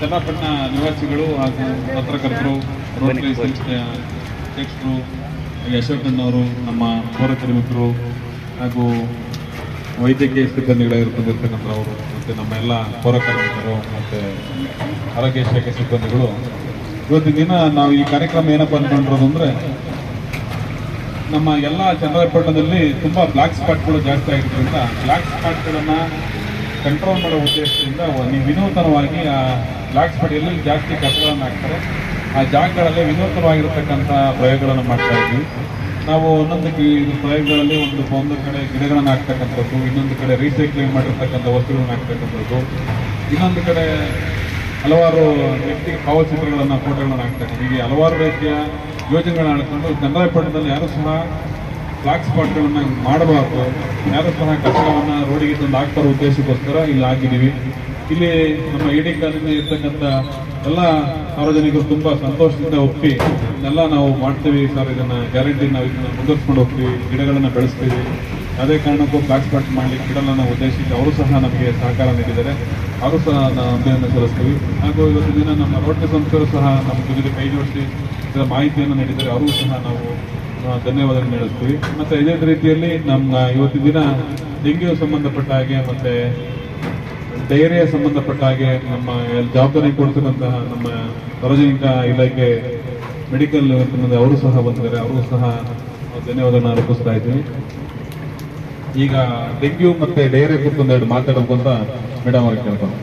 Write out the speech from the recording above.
ಚನ್ನಪಟ್ಟಣ ನಿವಾಸಿಗಳು ಹಾಗೂ ಪತ್ರಕರ್ತರು ರೋಟರಿ ಸಂಸ್ಥೆಯ ಅಧ್ಯಕ್ಷರು ಹಾಗೆ ಅಶೋಕಣ್ಣವರು ನಮ್ಮ ಪೌರ ಕಾರ್ಮಿಕರು ಹಾಗೂ ವೈದ್ಯಕೀಯ ಸಿಬ್ಬಂದಿಗಳಾಗಿರ್ತಕ್ಕಂಥವರು ಮತ್ತು ನಮ್ಮ ಎಲ್ಲ ಪೌರಕಾರ್ಮಿಕರು ಮತ್ತು ಆರೋಗ್ಯ ಶಾಖೆ ಸಿಬ್ಬಂದಿಗಳು. ಇವತ್ತಿನ ದಿನ ನಾವು ಈ ಕಾರ್ಯಕ್ರಮ ಏನಪ್ಪ ಅಂದ್ಕೊಂಡಿರೋದು ಅಂದರೆ ನಮ್ಮ ಎಲ್ಲ ಚಂದ್ರಪಟ್ಟಣದಲ್ಲಿ ತುಂಬ ಬ್ಲ್ಯಾಕ್ ಸ್ಪಾಟ್ಗಳು ಜಾಸ್ತಿ ಆಗಿರೋದ್ರಿಂದ ಬ್ಲ್ಯಾಕ್ ಸ್ಪಾಟ್ಗಳನ್ನು ಕಂಟ್ರೋಲ್ ಮಾಡೋ ಉದ್ದೇಶದಿಂದ ನೀವು ವಿನೂತನವಾಗಿ, ಆ ಬ್ಲ್ಯಾಕ್ ಸ್ಪಾಟ್ ಎಲ್ಲಿ ಜಾಸ್ತಿ ಕಸಗಳನ್ನು ಹಾಕ್ತಾರೆ. ಆ ಜಾಗಗಳಲ್ಲಿ ವಿನೂತನವಾಗಿರ್ತಕ್ಕಂಥ ಪ್ರಯೋಗಗಳನ್ನು ಮಾಡ್ತಾ ಇದ್ವಿ ನಾವು ಒಂದೊಂದು ಪ್ರಯೋಗಗಳಲ್ಲಿ ಒಂದು ಒಂದು ಕಡೆ ಗಿಡಗಳನ್ನು ಹಾಕ್ತಕ್ಕಂಥದ್ದು, ಇನ್ನೊಂದು ಕಡೆ ರೀಸೈಕ್ಲಿಂಗ್ ಮಾಡಿರ್ತಕ್ಕಂಥ ವಸ್ತುಗಳನ್ನ ಹಾಕ್ತಕ್ಕಂಥದ್ದು, ಇನ್ನೊಂದು ಕಡೆ ಹಲವಾರು ವ್ಯಕ್ತಿ ಭಾವಚಿತ್ರಗಳನ್ನು ಫೋಟೋಗಳನ್ನು ಹಾಕ್ತಕ್ಕಂಥ ಹೀಗೆ ಹಲವಾರು ರೀತಿಯ ಯೋಜನೆಗಳನ್ನ ಹಾಕ್ಕೊಂಡು ಚಂದ್ರಾಯಪಟ್ಟಣದಲ್ಲಿ ಯಾರು ಸಹ ಬ್ಲಾಕ್ ಸ್ಪಾಟ್ಗಳನ್ನು ಮಾಡಬಾರ್ದು. ಯಾರು ಸಹ ಕಟ್ಟಡವನ್ನು ರೋಡಿಗೆ ತಂದು ಹಾಕ್ತಾರೋ ಉದ್ದೇಶಕ್ಕೋಸ್ಕರ ಇಲ್ಲಿ ಹಾಕಿದ್ದೀವಿ. ಇಲ್ಲಿ ನಮ್ಮ ಇಡೀ ಕಾಲಿನ ಇರ್ತಕ್ಕಂಥ ಎಲ್ಲ ಸಾರ್ವಜನಿಕರು ತುಂಬ ಸಂತೋಷದಿಂದ ಒಪ್ಪಿ, ಇದನ್ನೆಲ್ಲ ನಾವು ಮಾಡ್ತೀವಿ ಸರ್. ಇದನ್ನ ಗ್ಯಾರಂಟಿ ನಾವು ಇದನ್ನು ಮುಂದುವರ್ಸ್ಕೊಂಡು ಹೋಗ್ತೀವಿ. ಗಿಡಗಳನ್ನು ಬೆಳೆಸ್ತೀವಿ. ಅದೇ ಕಾರಣಕ್ಕೂ ಬ್ಲಾಕ್ ಸ್ಪಾಟ್ ಮಾಡಲಿಕ್ಕೆ ಗಿಡಗಳನ್ನು ಉದ್ದೇಶಿಸಿ ಅವರು ಸಹ ನಮಗೆ ಸಹಕಾರ ನೀಡಿದ್ದಾರೆ. ಅವರು ಸಹ ನಾವು ಅಭಿನಂದನೆ ಸಲ್ಲಿಸ್ತೀವಿ. ಹಾಗೂ ಇವತ್ತು ದಿನ ನಮ್ಮ ರೋಟರಿ ಸಂಸ್ಥೆಯವರು ಸಹ ನಮ್ಮ ಜೊತೆ ಕೈ ಜೋಡಿಸಿ ಇದರ ಮಾಹಿತಿಯನ್ನು ನೀಡಿದ್ದಾರೆ. ಅವರು ಸಹ ನಾವು ಆ, ಧನ್ಯವಾದ ಮತ್ತು ಮತ್ತೆ ಇದೇ ರೀತಿಯಲ್ಲಿ ನಮ್ಮ ಇವತ್ತಿನ ದಿನ ಡೆಂಗ್ಯೂ ಸಂಬಂಧಪಟ್ಟ ಹಾಗೆ ಮತ್ತು ಡೈರಿಯಾ ಸಂಬಂಧಪಟ್ಟ ಹಾಗೆ ನಮ್ಮ ಜವಾಬ್ದಾರಿ ಕೊಡ್ತಿರುವಂತಹ ನಮ್ಮ ಸಾರ್ವಜನಿಕ ಇಲಾಖೆ ಮೆಡಿಕಲ್ ಅವರು ಸಹ ಬಂದಿದ್ದಾರೆ. ಅವರು ಸಹ ಧನ್ಯವಾದಗಳನ್ನು ಅರ್ಪಿಸ್ತಾ ಇದ್ದೀವಿ ಈಗ ಡೆಂಗ್ಯೂ ಮತ್ತು ಡೈರಿಯಾ ಕುರಿತು ಒಂದೆರಡು ಮಾತಾಡಬೇಕು ಅಂತ ಮೇಡಮ್ ಅವ್ರಿಗೆ ಕೇಳ್ಕೊಂಡು.